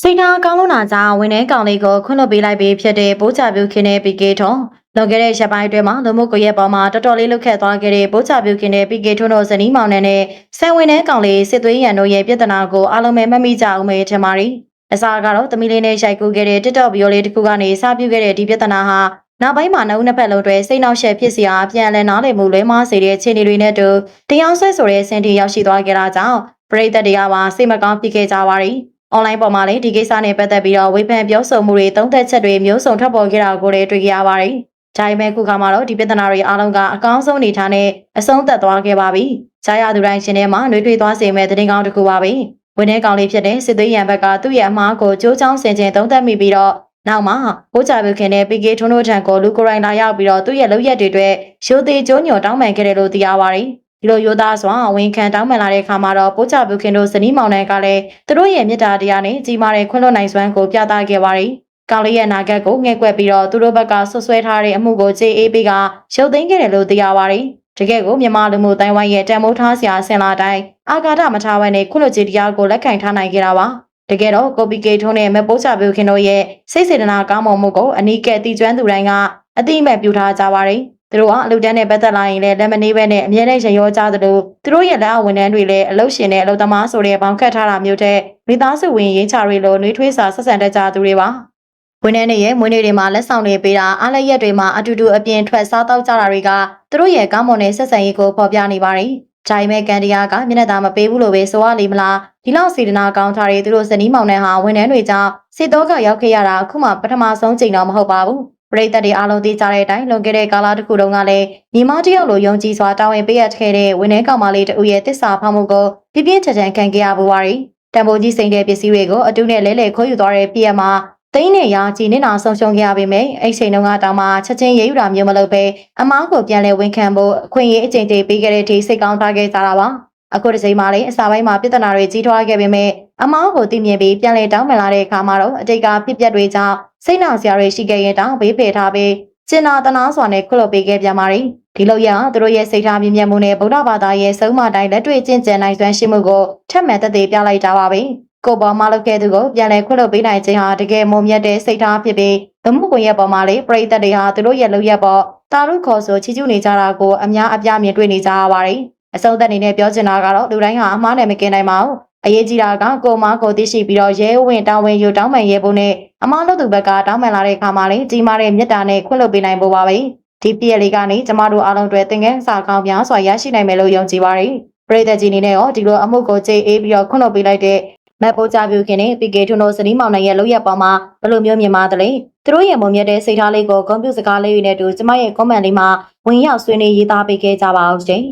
စိတ်ထားကောင်းလို့နာကြောင့်ဝန်ထမ်းကောင်လေးကိုခွင့်လွှတ်ပေးလိုက်ပြီးဖြစ်တဲ့ပိုးချပြုခင်းတဲ့ PK ထွန်းလွန်ခဲ့တဲ့ရက်ပိုင်းအတွင်းမှာလူမှုကွန်ရက်ပေါ်မှာတော်တော်လေးလုခတ်သွားခဲ့တဲ့ပိုးချပြုခင်းတဲ့ PK ထွန်းတို့ဇနီးမောင်နှံနဲ့ဆန်ဝန်ထမ်းကောင်လေးစစ်သွေးရန်တို့ရဲ့ပြဿနာကိုအားလုံးပဲမှတ်မိကြအောင်ပဲထင်ပါရီအစားကတော့သမီးလေးနဲ့ရိုက်ကူးခဲ့တဲ့ TikTok ဗီဒီယိုလေးတစ်ခုကနေစပြုခဲ့တဲ့ဒီပြဿနာဟာနောက်ပိုင်းမှာနှုတ်နှစ်ဖက်လုံးတွေစိတ်နှောက်ယှက်ဖြစ်စရာအပြန်အလှန်နားလည်မှုလွဲမှားစေတဲ့အခြေအနေတွေနဲ့တူတရားဆွဲဆိုတဲ့ဆင်တီရောက်ရှိသွားကြတာကြောင့်ပရိသတ်တွေကပါစိတ်မကောင်းဖြစ်ခဲ့ကြပါရီအွ န်လိုင်းပေါ်မှာလည်းဒီကိစ္စနဲ့ပတ်သက်ပြီးတော့ဝေဖန်ပြောဆိုမှုတွေသုံးသက်ချက်တွေမျိုးစုံထွက်ပေါ်ခဲ့တာကိုလည်းတွေ့ကြရပါတယ်။ဒါပေမဲ့ခုခါမှာတော့ဒီပြဿနာတွေအားလုံးကအကောင်းဆုံးအနေထားနဲ့အဆုံးသတ်သွားခဲ့ပါပြီ။ကြားရသူတိုင်းရှင်ထဲမှာနှွေးထွေးသွားစေမဲ့တဲ့တင်ကောင်းတစ်ခုပါပဲ။ဝန်ထမ်းကောင်လေးဖြစ်တဲ့စစ်သွေးရန်ဘက်ကသူ့ရဲ့အမားကိုကြိုးချောင်းဆင်ခြင်သုံးသက်မိပြီးတော့နောက်မှာဘိုးချပြုခင်နဲ့ PK ထွန်းတို့ထံကိုလူကိုယ်တိုင်လာရောက်ပြီးတော့သူ့ရဲ့လုပ်ရက်တွေအတွက်ရိုသေကျိုးညွန်တောင်းပန်ခဲ့တယ်လို့သိရပါတယ်။ ဒီလိုရိုသားစွာအဝင်ခံတောင်းပန်လာတဲ့အခါမှာတော့ပိုးချပြုခင်တို့ဇနီးမောင်နှံကလည်းသူတို့ရဲ့မေတ္တာတရားနဲ့ကြီးမားတဲ့ခွင့်လွှတ်နိုင်စွမ်းကိုပြသခဲ့ပါတယ်။ကောင်လေးရဲ့နာဂတ်ကိုငှက်ကွက်ပြီးတော့သူတို့ဘက်ကဆွဆွဲထားတဲ့အမှုကိုကြေးအေးပေးကရုပ်သိမ်းခဲ့တယ်လို့သိရပါတယ်။တကယ်ကိုမြန်မာလူမှုတိုင်းဝိုင်းရဲ့တန်မိုးထားစရာဆင်လာတိုင်းအာဃာတမထားဘဲနဲ့ခွင့်လွှတ်ခြင်းတရားကိုလက်ခံထားနိုင်ခဲ့တာပါ။တကယ်တော့ကိုပီကေထုံးနဲ့မပိုးချပြုခင်တို့ရဲ့စိတ်စေတနာကောင်းမွန်မှုကိုအနီးကပ်တည်ကျွမ်းသူတိုင်းကအတိအမဲ့ပြုထားကြပါတယ်။ သူတို့ကအလုပ်တန်းနဲ့ပတ်သက်လာရင်လည်းလက်မနှေးပဲနဲ့အမြဲတမ်းရရောကြသလိုသူတို့ရဲ့လက်အောက်ဝန်ထမ်းတွေလည်းအလုပ်ရှင်နဲ့အလုပ်သမားဆိုတဲ့ဘောင်ခတ်ထားတာမျိုးတဲ့မိသားစုဝင်ရင်းချတွေလိုနှွေးထွေးစာဆက်ဆံတတ်ကြသူတွေပါဝန်ထမ်းတွေရဲ့မွေးနေ့တွေမှာလက်ဆောင်တွေပေးတာအားလည်းရက်တွေမှာအတူတူအပြင်ထွက်စားတောက်ကြတာတွေကသူတို့ရဲ့ကောင်းမွန်တဲ့ဆက်ဆံရေးကိုဖော်ပြနေပါတယ်။ဂျိုင်မဲကန်တရားကမျက်နှာသာမပေးဘူးလို့ပဲဆိုရလိမ့်မလားဒီလောက်စေတနာကောင်းထားတဲ့သူတို့ဇနီးမောင်နှံဟာဝန်ထမ်းတွေကြောင့်စစ်တော့ကရောက်ခဲ့ရတာအခုမှပထမဆုံးချိန်တော့မဟုတ်ပါဘူး။ ပရိသတ်တွေအားလုံးသိကြတဲ့အတိုင်းလွန်ခဲ့တဲ့ကာလတစ်ခုတုန်းကလည်းညီမတယောက်လိုယုံကြည်စွာတာဝန်ပေးရခဲ့တဲ့ဝန်ထမ်းကောင်မလေးတဦးရဲ့တစ္ဆာဖောက်မှုကိုပြပြင်းထန်ထန်ခံခဲ့ရပူပါရီတံပိုးကြီးစိန်တဲ့ပစ္စည်းတွေကိုအတူနဲ့လဲလှယ်ခိုးယူသွားတဲ့ပြည့်ရမှာသိန်းနဲ့ရာကြီးနေနာဆုံရှုံခဲ့ရပေမဲ့အဲ့ချိန်တုန်းကတောင်မှချက်ချင်းရေးယူတာမျိုးမလုပ်ပဲအမားကိုပြန်လဲဝန်ခံဖို့အခွင့်အရေးအကျင့်တွေပေးခဲ့တဲ့အထိစိတ်ကောင်းထားခဲ့ကြတာပါ အခုတစ်ချိန်မှလည်းအစာပိုင်းမှာပြဿနာတွေကြီးထွားခဲ့ပေမဲ့အမားကိုသိမြင်ပြီးပြန်လဲတောင်းပန်လာတဲ့အခါမှာတော့အတိတ်ကဖြစ်ပျက်တွေကြောင့်စိတ်နှောင်စရာတွေရှိခဲ့ရင်တောင်ဘေးဖယ်ထားပြီးကျင်နာတနာစွာနဲ့ခွလို့ပေးခဲ့ပြန်ပါရီဒီလိုရသူတို့ရဲ့စိတ်ထားမြင့်မြတ်မှုနဲ့ဗုဒ္ဓဘာသာရဲ့ဆုံးမတိုင်းလက်တွေ့ကျင့်ကြံနိုင်စွမ်းရှိမှုကိုထပ်မံသက်သေပြလိုက်တာပါပဲကိုပေါ်မှာလုပ်ခဲ့သူကိုပြန်လဲခွလို့ပေးနိုင်ခြင်းဟာတကယ်မုံမြတ်တဲ့စိတ်ထားဖြစ်ပြီးလူမှုကွန်ရက်ပေါ်မှာလေပရိသတ်တွေဟာသူတို့ရဲ့လုပ်ရက်ပေါ်တာရုခေါ်ဆိုချီးကျူးနေကြတာကိုအများအပြားမြင်တွေ့နေကြရပါတယ် အဆုံးသက်အနေနဲ့ပြောချင်တာကတော့လူတိုင်းဟာအမှားနဲ့မကင်နိုင်ပါဘူးအရေးကြီးတာကကိုမကိုသိရှိပြီးတော့ရဲဝင်တောင်းဝင်ယူတောင်းပန်ရဲဖို့နဲ့အမားလို့သူဘက်ကတောင်းပန်လာတဲ့အခါမှာလေကြီးမားတဲ့မေတ္တာနဲ့ခွင့်လွှတ်ပေးနိုင်ဖို့ပါပဲဒီပြည့်လေးကနေကျမတို့အားလုံးတွေသင်ခန်းစာကောင်းများစွာရရှိနိုင်မယ်လို့ယုံကြည်ပါတယ်ပရိသတ်ကြီးအနေနဲ့ရောဒီလိုအမှုကိုကြေးအေးပြီးတော့ခွင့်လွှတ်ပေးလိုက်တဲ့မက်ပိုးကြပြုခင်နဲ့ PK ထွန်းတို့စနီးမောင်နိုင်ရဲ့လောက်ရပေါ်မှာဘယ်လိုမျိုးမြင်ပါသလဲသူတို့ရဲ့မုံမြတ်တဲ့စိတ်ထားလေးကိုကွန်ပျူတာစကားလေးတွေနဲ့တူကျမရဲ့ comment လေးမှာဝင်ရောက်ဆွေးနွေးရေးသားပေးခဲ့ကြပါအောင်ရှင်